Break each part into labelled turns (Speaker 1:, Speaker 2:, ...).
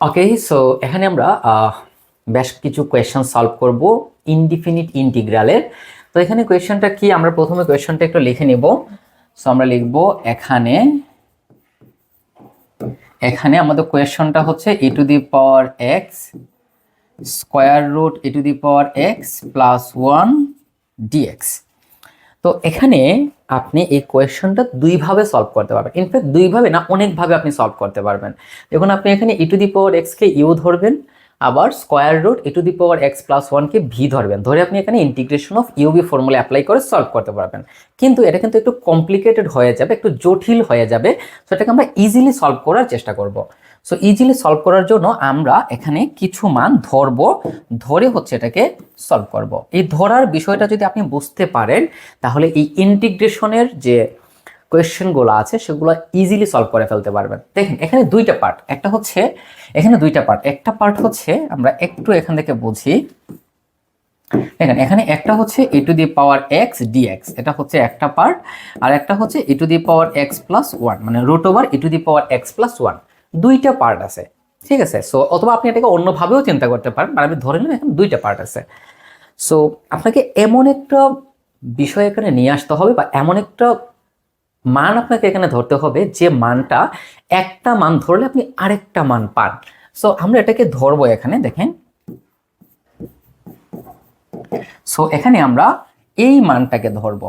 Speaker 1: Okay so এখানে আমরা বেশ কিছু কোয়েশ্চেন সলভ করব ইনডিফিনিট ইন্টিগ্রালের তো এখানে কোয়েশ্চেনটা কি? আমরা প্রথমে কোয়েশ্চেনটা একটু লিখে নিব। সো আমরা লিখব এখানে এখানে আমাদের কোয়েশ্চনটা হচ্ছে e to the power x square root e to the power x plus one d x তো এখানে আপনি এই কোয়েশ্চনটা দুইভাবে সলভ করতে পারবেন। ইনফ্যাক্ট দুইভাবে না, অনেকভাবে আপনি সলভ করতে পারবেন। দেখুন, আপনি এখানে ই টু দি পাওয়ার এক্সকে ইউ ধরবেন, আবার square root e to the power x plus ওয়ানকে ভি ধরবেন। ধরে আপনি এখানে integration of u v formula apply করে সলভ করতে পারবেন। কিন্তু এটা কিন্তু একটু কমপ্লিকেটেড হয়ে যাবে, একটু জটিল হয়ে যাবে সো এটাকে আমরা ইজিলি সলভ করার চেষ্টা করব। সো ইজিলি সলভ করার জন্য আমরা এখানে কিছু মান ধরবো, ধরে হচ্ছে এটাকে সলভ করব। এই ধরার বিষয়টা যদি আপনি বুঝতে পারেন, তাহলে এই ইন্টিগ্রেশনের যে কোয়েশ্চেনগুলো আছে, সেগুলো ইজিলি সলভ করে ফেলতে পারবেন। দেখেন, এখানে দুইটা পার্ট একটা হচ্ছে, এখানে দুইটা পার্ট একটা পার্ট হচ্ছে, আমরা একটু এখান থেকে বুঝি। দেখেন, এখানে একটা হচ্ছে e to the power x d x এটা হচ্ছে একটা পার্ট আর একটা হচ্ছে e to the power x plus one মানে root over e to the power x plus one দুইটা পার্ট আছে। ঠিক আছে? সো অথবা আপনি এটাকে অন্যভাবেও চিন্তা করতে পারেন আর আমি ধরে নিলাম এখানে দুইটা পার্ট আছে। সো আপনাকে এমন একটা বিষয় এখানে নিয়ে আসতে হবে বা এমন একটা মান আপনাকে এখানে ধরতে হবে যে মানটা একটা মান ধরলে আপনি আরেকটা মান পান। সো আমরা এটাকে ধরবো এখানে, দেখেন। সো এখানে আমরা এই মানটাকে ধরব।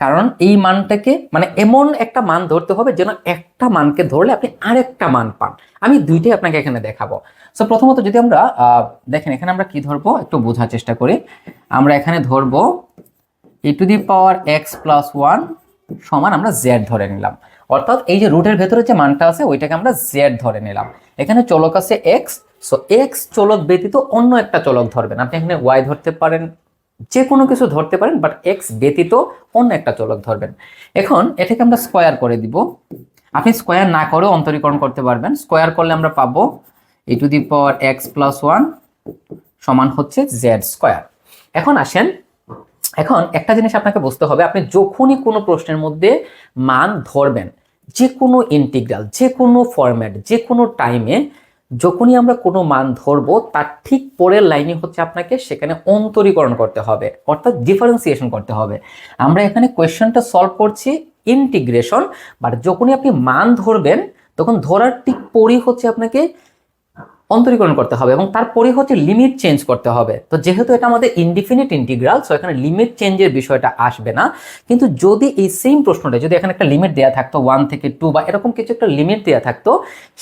Speaker 1: কারণ এই মানটাকে মানে এমন একটা মান ধরতে হবে যেন একটা মানকে ধরলে আপনি আরেকটা মান পান। আমি দুইটাই আপনাকে এখানে দেখাবো। সো প্রথমত যদি আমরা দেখেন এখানে আমরা কি ধরবো? একটু বোঝার চেষ্টা করি। আমরা এখানে ধরবো e to the power x plus one সমান আমরা জেড ধরে নিলাম। অর্থাৎ এই যে রুটের ভেতরে যে মানটা আছে, ওইটাকে আমরা জেড ধরে নিলাম। এখানে চলক আছে এক্স সো এক্স চলক ব্যতীত অন্য একটা চলক ধরবেন। আপনি এখানে ওয়াই ধরতে পারেন। যে কোনো কিছু ধরতে পারেন বাট এক্স ব্যতীত অন্য একটা চলক ধরবেন। এখন এটাকে আমরা স্কোয়ার করে দিব। আপনি স্কোয়ার না করেও অন্তরীকরণ করতে পারবেন। স্কোয়ার করলে আমরা পাবো e to the power x plus one সমান হচ্ছে জেড স্কোয়ার এখন আসেন, এখন একটা জিনিস আপনাকে বুঝতে হবে, আপনি যখনই কোনো প্রশ্নের মধ্যে মান ধরবেন, যে কোনো ইন্টিগ্রাল যে কোনো ফরম্যাট যে কোনো টাইমে যখনই আমরা কোনো মান ধরবো, তার ঠিক পরের লাইনে হচ্ছে আপনাকে সেখানে অন্তরীকরণ করতে হবে, অর্থাৎ ডিফারেন্সিয়েশন করতে হবে। আমরা এখানে কোয়েশ্চেনটা সলভ করছি ইন্টিগ্রেশন বাট যখনই আপনি মান ধরবেন, তখন ধরার ঠিক পরই হচ্ছে আপনাকে অন্তরীকরণ করতে হবে এবং তারপরে হচ্ছে লিমিট চেঞ্জ করতে হবে। তো যেহেতু এটা আমাদের ইনডিফিনিট ইন্টিগ্রাল সো এখানে লিমিট চেঞ্জের বিষয়টা আসবে না। কিন্তু যদি এই সেম প্রশ্নটা, যদি এখানে একটা লিমিট দেওয়া থাকতো ওয়ান থেকে টু বা এরকম কিছু একটা লিমিট দেওয়া থাকতো,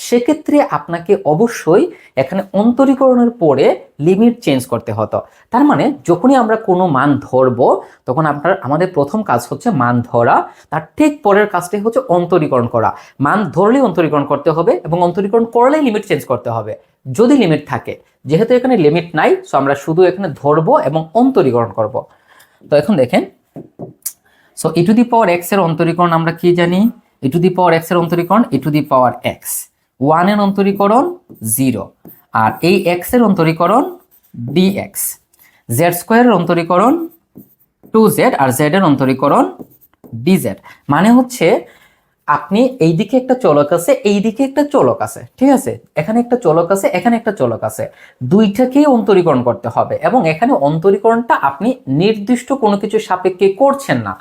Speaker 1: সেক্ষেত্রে আপনাকে অবশ্যই এখানে অন্তরীকরণের পরে লিমিট চেঞ্জ করতে হতো। তার মানে যখনই আমরা কোনো মান ধরবো, তখন আপনার, আমাদের প্রথম কাজ হচ্ছে মান ধরা। তার ঠিক পরের কাজটাই হচ্ছে অন্তরীকরণ করা। মান ধরলেই অন্তরীকরণ করতে হবে এবং অন্তরীকরণ করলেই লিমিট চেঞ্জ করতে হবে। যদি লিমিট থাকে। যেহেতু এখানে লিমিট নাই সো আমরা শুধু এখানে ধরবো এবং অন্তরীকরণ করব। তো এখন দেখেন so e to the power এক্সের অন্তরীকরণ আমরা কি জানি? ই টু দি পাওয়ার এক্সের অন্তরীকরণ ই টু দি পাওয়ার এক্স ওয়ানের অন্তরীকরণ জিরো আর এই এক্সের অন্তরীকরণ ডি এক্স জেড স্কোয়ারের অন্তরীকরণ টু জেড আর জেড এর অন্তরীকরণ ডিজেড মানে হচ্ছে আপনি এই দিকে একটা চলক আছে এই দিকে একটা চলক আছে, ঠিক আছে? এখানে একটা চলক আছে, এখানে একটা চলক আছে। দুইটাকেই অন্তরীকরণ করতে হবে এবং এখানে অন্তরীকরণটা আপনি নির্দিষ্ট কোনো কিছু সাপেক্ষে করছেন না।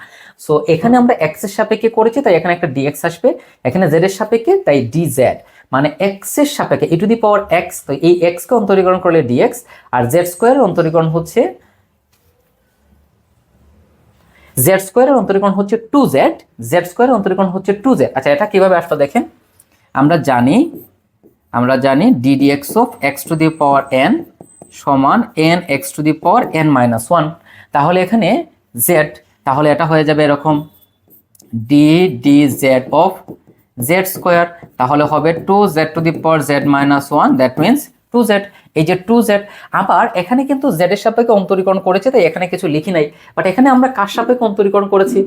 Speaker 1: সো এখানে আমরা এক্সের সাপেক্ষে করেছি, তাই এখানে একটা ডিএক্স আসবে, এখানে জেড এর সাপেক্ষে, তাই ডি জেড মানে এক্সের সাপেক্ষে ই টু দি পাওয়ার এক্স তো এই এক্স কে অন্তরীকরণ করলে ডিএক্স আর জেড স্কোয়ারের অন্তরীকরণ হচ্ছে জেড স্কোয়ারের অন্তরীকরণ হচ্ছে টু জেড জেড স্কোয়ারের অন্তরীকরণ হচ্ছে টু জেড আচ্ছা এটা কীভাবে আসলো দেখেন? আমরা জানি আমরা জানি d d x of x to the power n সমান n x to the power n minus one তাহলে এখানে জেড তাহলে এটা হয়ে যাবে এরকম d d z of z square তাহলে হবে two z to the power z minus one that means two z এই যে টু জেড আবার এখানে কিন্তু জেড এর সাপেক্ষে অন্তরীকরণ করেছে, তাই এখানে কিছু লিখি নাই। বাট এখানে আমরা কার সাপেক্ষে অন্তরীকরণ করেছি?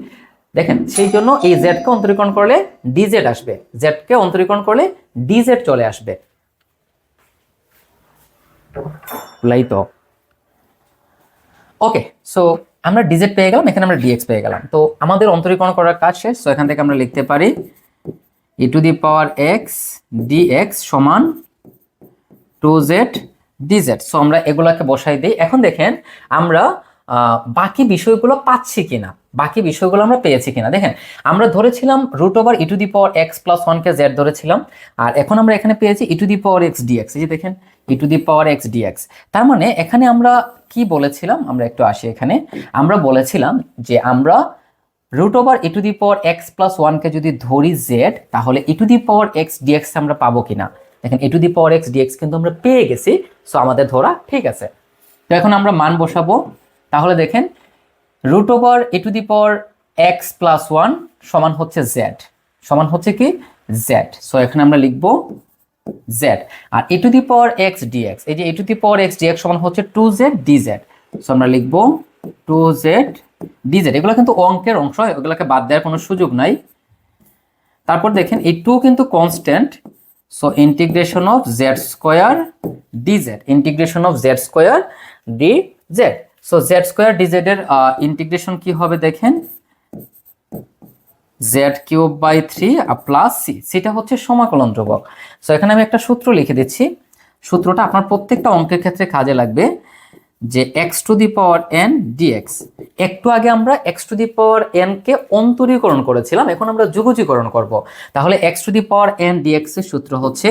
Speaker 1: দেখেন, সেই জন্য এই জেডকে অন্তরীকরণ করলে ডিজেড আসবে। জেডকে অন্তরীকরণ করলে ডিজেড চলে আসবে। ওকে সো আমরা ডিজেড পেয়ে গেলাম, এখানে আমরা ডিএক্স পেয়ে গেলাম। তো আমাদের অন্তরীকরণ করার কাজ শেষ সো এখান থেকে আমরা লিখতে পারি e to the power x d x সমান two z d z so আমরা এগুলাকে বসাই দিই। এখন দেখেন, আমরা বাকি বিষয়গুলো পাচ্ছি কিনা? বাকি বিষয়গুলো আমরা পেয়েছি কিনা? দেখেন, আমরা ধরেছিলাম root over e to the power x plus ওয়ানকে জেড ধরেছিলাম, আর এখন আমরা এখানে পেয়েছি e to the power x d x এই যে দেখেন e to the power x d x তার মানে এখানে আমরা কি বলেছিলাম? আমরা একটু আসি এখানে। আমরা বলেছিলাম যে আমরা root over e to the power x plus ওয়ানকে যদি ধরি জেড তাহলে e to the power x d x আমরা পাবো কিনা? দেখেন e to the power x d x কিন্তু আমরা পেয়ে গেছি সো আমাদের ধরা ঠিক আছে। তো এখন আমরা মান বসাবো। তাহলে দেখেন root over a to the power x plus one সমান হচ্ছে জেড সমান হচ্ছে কি? জেড সো এখানে আমরা লিখব z R e to the power x d x এই যে e to the power x d x সমান হচ্ছে two z d z so আমরা লিখব টু জেড ডি জেড এগুলো কিন্তু অঙ্কের অংশ, এগুলোকে বাদ দেওয়ার কোনো সুযোগ নাই। তারপর দেখেন, এই টু কিন্তু constant so integration of z square d z integration of z square d z so z square d z এর ইন্টিগ্রেশন কি হবে দেখেন? Z cube by three plus c সেটা হচ্ছে সমাকলন ধ্রুবক। সো এখানে আমি একটা সূত্র লিখে দিচ্ছি। সূত্রটা আপনার প্রত্যেকটা অঙ্কের ক্ষেত্রে কাজে লাগবে। যে x to the power n d x একটু আগে আমরা x to the power n কে অন্তরীকরণ করেছিলাম, এখন আমরা যুগজীকরণ করব। তাহলে x to the power n d x এর সূত্র হচ্ছে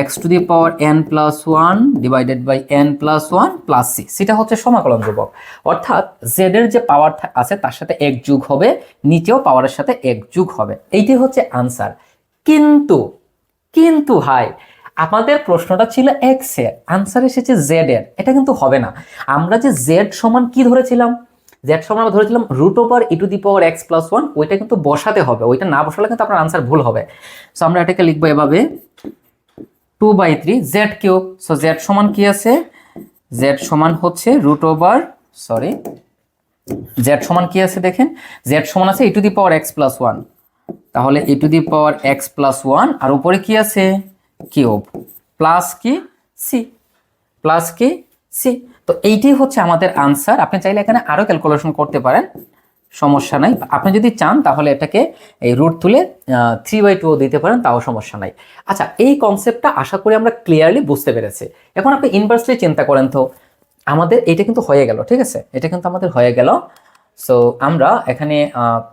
Speaker 1: x to the power n plus one divided by n plus one plus c সেটা হচ্ছে সমাকলন ধ্রুবক। অর্থাৎ জেড এর যে পাওয়ার আছে, তার সাথে এক যুগ হবে, নিচেও পাওয়ারের সাথে এক যুগ হবে। এইটি হচ্ছে আনসার কিন্তু কিন্তু হাই আমাদের প্রশ্নটা ছিল এক্সের। আনসার এসেছে জেড এর। এটা কিন্তু হবে না। আমরা যে জেড সমান কি ধরেছিলাম? জেড সমান আমরা ধরেছিলাম root over e to the power x plus one ওইটা কিন্তু বসাতে হবে। ওইটা না বসালে কিন্তু আপনার আনসার ভুল হবে। সো আমরা এটাকে লিখব এভাবে। Two by three z cube so z সমান কি আছে? জেড সমান হচ্ছে রুট ওভার সরি জেড সমান কি আছে দেখেন? জেড সমান আছে e to the power x plus one তাহলে e to the power x plus one আর উপরে কি আছে? কিউব প্লাস কি? সি প্লাস কি? সি তো এইটি হচ্ছে আমাদের আনসার। আপনি চাইলে এখানে আরও ক্যালকুলেশন করতে পারেন। সমস্যা নাই। আপনি যদি চান, তাহলে এটাকে এই রুট তুলে থ্রি বাই টু দিতে পারেন, তাও সমস্যা নাই। আচ্ছা এই কনসেপ্টটা আশা করি আমরা ক্লিয়ারলি বুঝতে পেরেছি। এখন আপনি ইনভার্সলি চিন্তা করেন তো। আমাদের এটা কিন্তু হয়ে গেল, ঠিক আছে? এটা কিন্তু আমাদের হয়ে গেল। সো আমরা এখানে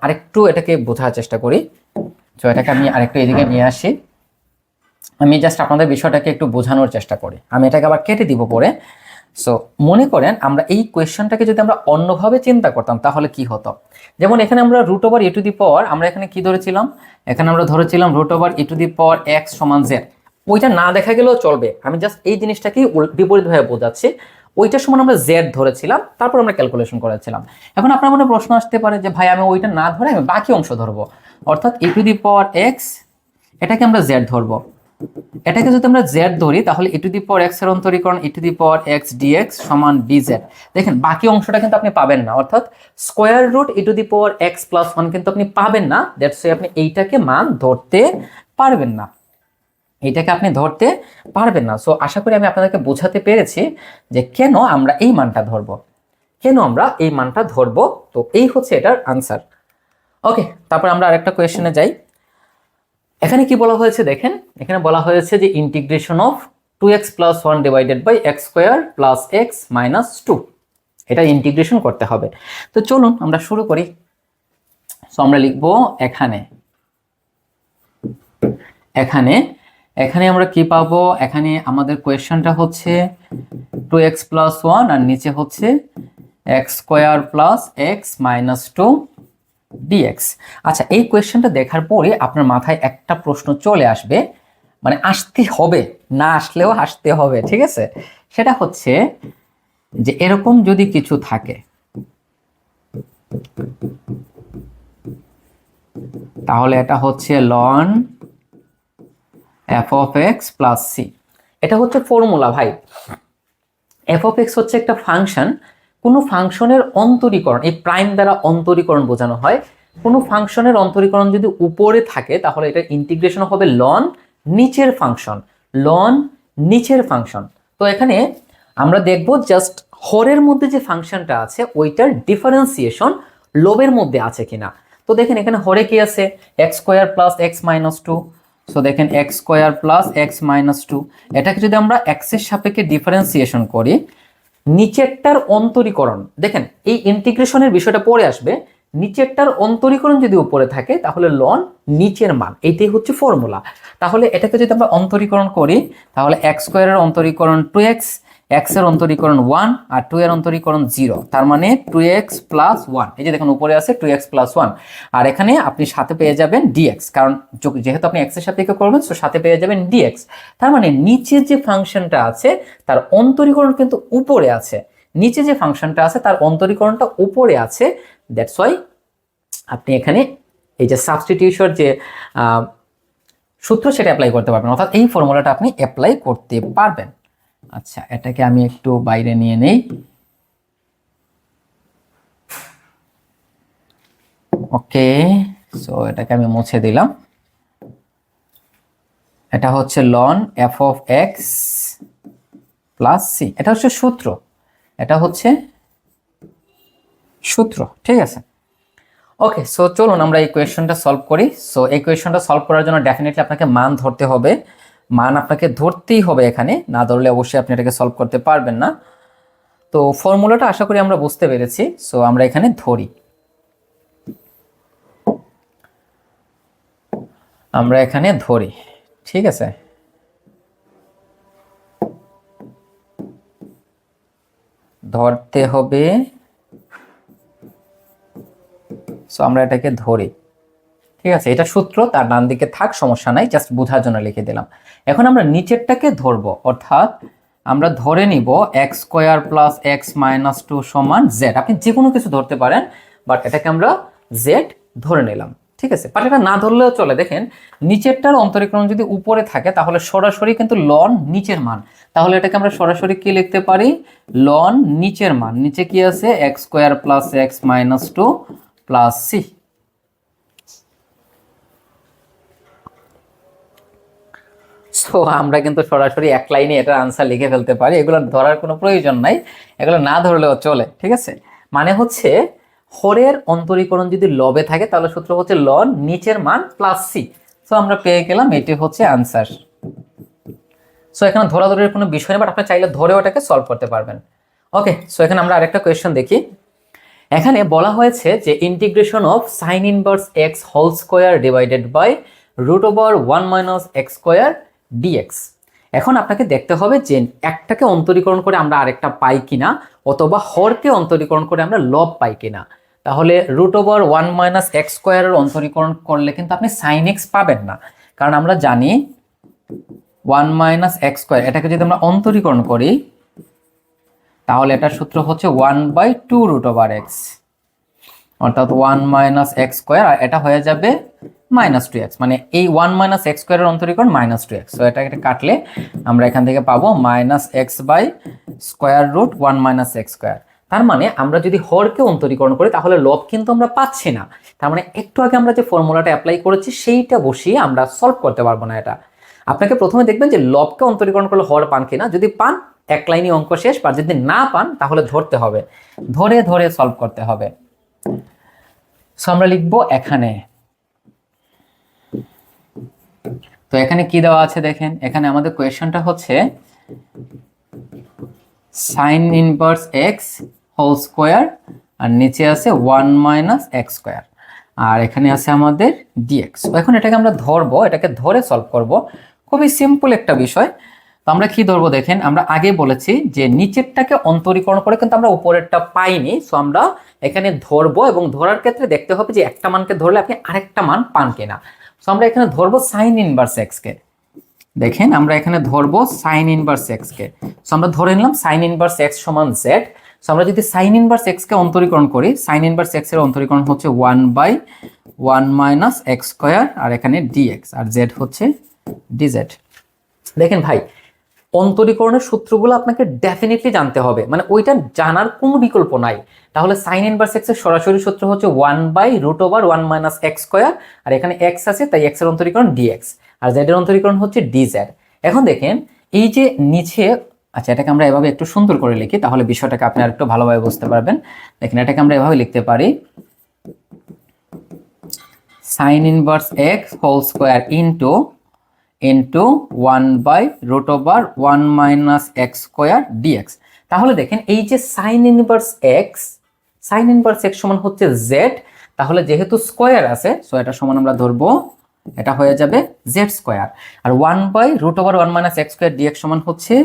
Speaker 1: আরেকটু এটাকে বোঝার চেষ্টা করি। তো এটাকে আমি আরেকটু এদিকে নিয়ে আসি। আমি জাস্ট আপনাদের বিষয়টাকে একটু বোঝানোর চেষ্টা করি। আমি এটাকে আবার কেটে দিব পরে। সো মনে করেন আমরা এই কোয়েশ্চনটাকে যদি আমরা অন্যভাবে চিন্তা করতাম, তাহলে কি হতো? যেমন এখানে আমরা রুট ওভার ইটু দি পাওয়ার আমরা এখানে কি ধরেছিলাম? এখানে আমরা ধরেছিলাম root over E to the power X সমান জেড ওইটা না দেখা গেলেও চলবে। আমি জাস্ট এই জিনিসটাকেই বিপরীতভাবে বোঝাচ্ছি। ওইটার সমান আমরা জেড ধরেছিলাম, তারপর আমরা ক্যালকুলেশন করেছিলাম। এখন আপনার মনে প্রশ্ন আসতে পারে যে, ভাই, আমি ওইটা না ধরে আমি বাকি অংশ ধরবো। অর্থাৎ ই টু দি পাওয়ার এক্স এটাকে আমরা জেড ধরবো। এটাকে যদি আমরা জেড ধরি, তাহলে ই টু দি পাওয়ার এক্সের অন্তরীকরণ e to the power x d x সমান ডিজেড দেখেন, বাকি অংশটা কিন্তু আপনি পাবেন না, অর্থাৎ square root e to the power x plus one কিন্তু আপনি পাবেন না দ্যাটস আপনি এইটাকে মান ধরতে পারবেন না। এইটাকে আপনি ধরতে পারবেন না। সো আশা করি আমি আপনাদেরকে বোঝাতে পেরেছি যে কেন আমরা এই মানটা ধরব। কেন আমরা এই মানটা ধরব? তো এই হচ্ছে এটার আনসার ওকে তারপর আমরা আরেকটা কোয়েশ্চেনে যাই। এখানে কি বলা হয়েছে দেখেন? এখানে বলা হয়েছে যে integration of two x plus one divided by x square plus x minus two এটা ইন্টিগ্রেশন করতে হবে। তো চলুন আমরা শুরু করি। সো আমরা লিখব এখানে। এখানে এখানে আমরা কি পাবো? এখানে আমাদের কোয়েশ্চনটা হচ্ছে টু এক্স প্লাস ওয়ান আর নিচে হচ্ছে x square plus x minus two d x আচ্ছা এই কোয়েশ্চেনটা দেখার পরে আপনার মাথায় একটা প্রশ্ন চলে আসবে মানে আসতে হবে, না আসলেও আসতে হবে, ঠিক আছে? সেটা হচ্ছে যে এরকম যদি কিছু থাকে, তাহলে এটা হচ্ছে ln f of x plus c এটা হচ্ছে ফর্মুলা ভাই। এফ অফ এক্স হচ্ছে একটা ফাংশন কোনো ফাংশনের অন্তরীকরণ, এই প্রাইম দ্বারা অন্তরীকরণ বোঝানো হয়, কোনো ফাংশনের অন্তরীকরণ যদি উপরে থাকে, তাহলে এটা ইন্টিগ্রেশন হবে লন নিচের ফাংশন লন নিচের ফাংশন। তো এখানে আমরা দেখব জাস্ট হরের মধ্যে যে ফাংশনটা আছে, ওইটার ডিফারেন্সিয়েশন লোবের মধ্যে আছে কিনা। তো দেখেন এখানে হরে কি আছে? X square plus x minus two so দেখেন x square plus x minus two এটাকে যদি আমরা এক্সের সাপেক্ষে ডিফারেন্সিয়েশন করি নিচেরটার অন্তরীকরণ। দেখেন, এই ইন্টিগ্রেশনের বিষয়টা পরে আসবে। নিচেরটার অন্তরীকরণ যদি উপরে থাকে, তাহলে লন নিচের মান এইটাই হচ্ছে ফর্মুলা তাহলে এটাকে যদি আমরা অন্তরীকরণ করি, তাহলে এক্স স্কোয়ারের অন্তরীকরণ টু এক্স এক্সের অন্তরীকরণ ওয়ান আর টু এর অন্তরীকরণ জিরো তার মানে টু এক্স প্লাস ওয়ান এই যে দেখুন, উপরে আছে টু এক্স প্লাস ওয়ান আর এখানে আপনি সাথে পেয়ে যাবেন ডিএক্স কারণ যেহেতু আপনি এক্সের সাপেক্ষে করবেন তো সাথে পেয়ে যাবেন ডিএক্স তার মানে নিচে যে ফাংশনটা আছে, তার অন্তরীকরণ কিন্তু উপরে আছে। নিচে যে ফাংশনটা আছে, তার অন্তরীকরণটা উপরে আছে। দ্যাটস ওয়াই আপনি এখানে এই যে সাবস্টিটিউশন যে সূত্র, সেটা অ্যাপ্লাই করতে পারবেন। অর্থাৎ এই ফর্মুলাটা আপনি অ্যাপ্লাই করতে পারবেন। আচ্ছা এটাকে আমি একটু বাইরে নিয়ে নেই। ওকে, সো এটাকে আমি মুছে দিলাম। এটা হচ্ছে ln f of x plus c এটা হচ্ছে সূত্র। এটা হচ্ছে সূত্র, ঠিক আছে? ওকে, সো চলুন আমরা এই কোয়েশনটা সলভ করি। সো এই কোয়েশনটা সলভ করার জন্য ডেফিনেটলি আপনাকে মান ধরতে হবে। মান আপনাকে ধরতেই হবে এখানে। না ধরলে অবশ্যই আপনি এটাকে সলভ করতে পারবেন না। তো ফর্মুলাটা আশা করি আমরা বুঝতে পেরেছি। সো আমরা এখানে ধরি। আমরা এখানে ধরি। ঠিক আছে? ধরতে হবে। সো আমরা এটাকে ধরি। ঠিক আছে? এটা সূত্র, তার ডান দিকে থাক, সমস্যা নাই জাস্ট বোঝার জন্য লিখে দিলাম। এখন আমরা নিচেরটাকে ধরবো, অর্থাৎ আমরা ধরে নিব x square plus x minus two সমান জেড আপনি যে কোনো কিছু ধরতে পারেন বাট এটাকে আমরা জেড ধরে নিলাম, ঠিক আছে? বাট এটা না ধরলেও চলে। দেখেন, নিচেরটার অন্তরীকরণ যদি উপরে থাকে, তাহলে সরাসরি কিন্তু লন নিচের মান। তাহলে এটাকে আমরা সরাসরি কি লিখতে পারি? লন নিচের মান। নিচে কি আছে? X square plus x minus two plus c so আমরা কিন্তু সরাসরি এক লাইনে এটার আনসার লিখে ফেলতে পারি। এগুলো ধরার কোনো প্রয়োজন নাই। এগুলো না ধরলেও চলে, ঠিক আছে? মানে হচ্ছে, হরের অন্তরীকরণ যদি লবে থাকে, তাহলে সূত্র হচ্ছে লন, নিচের মান প্লাস সি সো আমরা পেয়ে গেলাম, এটি হচ্ছে আনসার সো এখানে ধরাধরের কোনো বিষয় নেই বাট আপনি চাইলে ধরে ওটাকে সলভ করতে পারবেন। ওকে সো এখানে আমরা আরেকটা কোয়েশ্চেন দেখি। এখানে বলা হয়েছে যে integration of sine inverse x whole square divided by root over one minus x square d x এখন আপনাকে দেখতে হবে যে একটাকে অন্তরীকরণ করে আমরা আরেকটা পাই কিনা, অথবা হরকে অন্তরীকরণ করে আমরা লব পাই কিনা। তাহলে root over one minus x স্কোয়ারের অন্তরীকরণ করলে কিন্তু আপনি সাইন এক্স পাবেন না। কারণ আমরা জানি ওয়ান মাইনাস এক্স স্কোয়ার এটাকে যদি আমরা অন্তরীকরণ করি, তাহলে এটার সূত্র হচ্ছে one by two root over x অর্থাৎ ওয়ান মাইনাস এক্স স্কোয়ার আর এটা হয়ে যাবে মাইনাস টু এক্স মানে এই ওয়ান মাইনাস এক্স স্কোয়ারের অন্তরীকরণ মাইনাস টু এক্স এটা এটা কাটলে আমরা এখান থেকে পাবো minus x by square root one minus x square তার মানে আমরা যদি হরকে অন্তরীকরণ করি, তাহলে লব কিন্তু আমরা পাচ্ছি না। তার মানে একটু আগে আমরা যে ফর্মুলাটা অ্যাপ্লাই করেছি, সেইটা বসিয়ে আমরা সলভ করতে পারব না এটা। আপনাকে প্রথমে দেখবেন যে লবকে অন্তরীকরণ করলে হর পান কিনা। যদি পান, এক লাইনই অঙ্ক শেষ বা যদি না পান, তাহলে ধরতে হবে। ধরে ধরে সলভ করতে হবে। সো আমরা লিখব এখানে তো এখানে কি দেওয়া আছে দেখেন? এখানে আমাদের কোয়েশ্চনটা হচ্ছে sine inverse x whole square আর নিচে আছে ওয়ান মাইনাস এক্স স্কোয়ার আর এখানে আছে আমাদের ডিএক্স এখন এটাকে আমরা ধরবো, এটাকে ধরে সলভ করব। খুবই সিম্পল একটা বিষয়। তো আমরা কি ধরবো দেখেন? আমরা আগে বলেছি যে নিচেরটাকে অন্তরীকরণ করে কিন্তু আমরা উপরেরটা পাইনি। সো আমরা এখানে ধরবো এবং ধরার ক্ষেত্রে দেখতে হবে যে একটা মানকে ধরলে আপনি আরেকটা মান পান কিনা। সো আমরা এখানে ধরবো সাইন ইনভার্স এক্সকে দেখেন, আমরা এখানে ধরবো সাইন ইনভার্স এক্স কে। সো আমরা ধরে নিলাম সাইন ইনভার্স এক্স সমান জেড সো আমরা যদি সাইন ইনভার্স এক্স কে অন্তরীকরণ করি সাইন ইনভার্স এক্সের অন্তরীকরণ হচ্ছে one by one minus x square আর এখানে ডি এক্স আর জেড হচ্ছে ডি জেড দেখেন ভাই অন্তরীকরণের সূত্রগুলো আপনাকে ডেফিনেটলি জানতে হবে। মানে ওইটা জানার কোনো বিকল্প নাই। তাহলে সাইন ইনভার্স এক্সের সরাসরি সূত্র হচ্ছে one by root over one minus x square আর এখানে এক্স আছে, তাই এক্সের অন্তরীকরণ ডিএক্স আর জেড এর অন্তরীকরণ হচ্ছে ডিজেড এখন দেখেন, এই যে নিচে আচ্ছা এটাকে আমরা এভাবে একটু সুন্দর করে লিখি, তাহলে বিষয়টাকে আপনি আর একটু ভালোভাবে বুঝতে পারবেন। দেখেন, এটাকে আমরা এভাবে লিখতে পারি। Sine inverse x whole square into into one by root over one minus x square DX তাহলে দেখেন এই যে sine inverse x sine inverse x সমান হচ্ছে জেড তাহলে যেহেতু স্কোয়ার আছে সো এটা সমান আমরা ধরবো, এটা হয়ে যাবে z square R one by root over one minus x square d x সমান হচ্ছে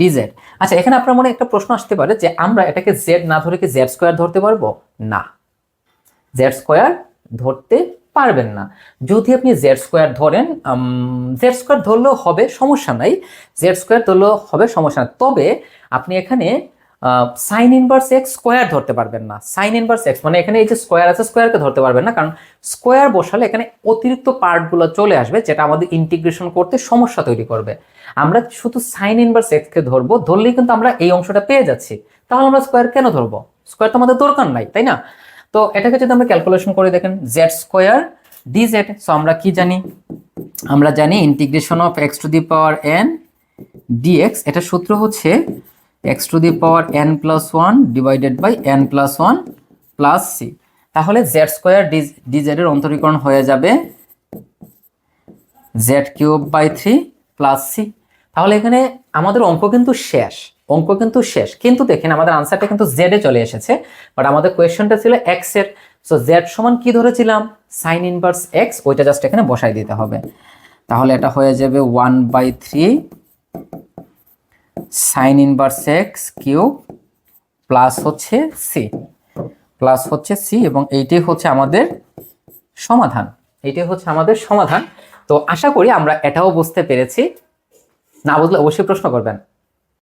Speaker 1: ডিজেড আচ্ছা এখানে আপনার মনে একটা প্রশ্ন আসতে পারে যে আমরা এটাকে জেড না ধরে কি জেড স্কোয়ার ধরতে পারব? না। জেড স্কোয়ার ধরতে পারবেন না। যদি আপনি জেড স্কোয়ার ধরেন জেড স্কোয়ার ধরলেও হবে সমস্যা নাই। জেড স্কোয়ার ধরলেও হবে সমস্যা নাই। তবে আপনি এখানে সাইন ইনভার্স এক্স স্কোয়ার ধরতে পারবেন না। সাইন ইনভার্স এক্স মানে এখানে এই যে স্কোয়ার আছে স্কোয়ারকে ধরতে পারবেন না। কারণ স্কোয়ার বসালে এখানে অতিরিক্ত পার্টগুলো চলে আসবে, যেটা আমাদের ইন্টিগ্রেশন করতে সমস্যা তৈরি করবে। আমরা শুধু সাইন ইনভার্স এক্সকে ধরবো, ধরলেই কিন্তু আমরা এই অংশটা পেয়ে যাচ্ছি। তাহলে আমরা স্কোয়ার কেন ধরবো? স্কোয়ার তো আমাদের দরকার নাই, তাই না? তো এটাকে যদি আমরা ক্যালকুলেশন করে দেখেন z square d z so আমরা কি জানি? আমরা জানি integration of x to the power n d x এটা সূত্র হচ্ছে x to the power n plus one divided by n plus one plus c তাহলে জেড স্কোয়ার ডি ডি জেডের অন্তরীকরণ হয়ে যাবে z cube by three plus c তাহলে এখানে আমাদের অঙ্ক কিন্তু শেষ, অঙ্ক কিন্তু শেষ। কিন্তু দেখেন আমাদের আনসারটা কিন্তু জেডে চলে এসেছে বাট আমাদের কোয়েশ্চনটা ছিল এক্সের। সো জেড সমান কি ধরেছিলাম? সাইন ইনভার্স এক্স ওইটা জাস্ট এখানে বসাই দিতে হবে। তাহলে এটা হয়ে যাবে one by three sine inverse x cube plus হচ্ছে সি প্লাস হচ্ছে সি এবং এইটাই হচ্ছে আমাদের সমাধান। এইটাই হচ্ছে আমাদের সমাধান। তো আশা করি আমরা এটাও বুঝতে পেরেছি। না বুঝলে অবশ্যই প্রশ্ন করবেন।